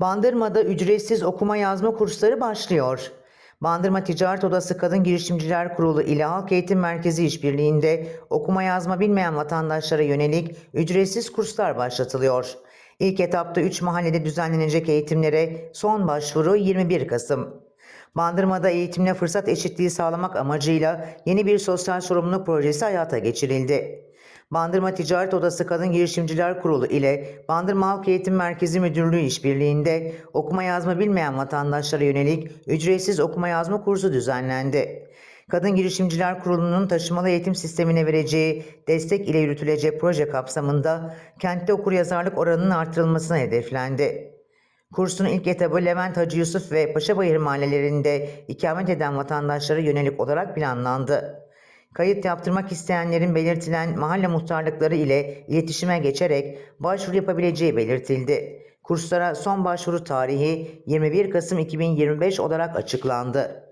Bandırma'da ücretsiz okuma yazma kursları başlıyor. Bandırma Ticaret Odası Kadın Girişimciler Kurulu ile Halk Eğitim Merkezi işbirliğinde okuma yazma bilmeyen vatandaşlara yönelik ücretsiz kurslar başlatılıyor. İlk etapta 3 mahallede düzenlenecek eğitimlere son başvuru 21 Kasım. Bandırma'da eğitimle fırsat eşitliği sağlamak amacıyla yeni bir sosyal sorumluluk projesi hayata geçirildi. Bandırma Ticaret Odası Kadın Girişimciler Kurulu ile Bandırma Halk Eğitim Merkezi Müdürlüğü işbirliğinde okuma yazma bilmeyen vatandaşlara yönelik ücretsiz okuma yazma kursu düzenlendi. Kadın Girişimciler Kurulu'nun taşımalı eğitim sistemine vereceği destek ile yürütülecek proje kapsamında kentte okuryazarlık oranının artırılmasına hedeflendi. Kursun ilk etabı Levent Hacı Yusuf ve Paşabayır mahallelerinde ikamet eden vatandaşlara yönelik olarak planlandı. Kayıt yaptırmak isteyenlerin belirtilen mahalle muhtarlıkları ile iletişime geçerek başvuru yapabileceği belirtildi. Kurslara son başvuru tarihi 21 Kasım 2025 olarak açıklandı.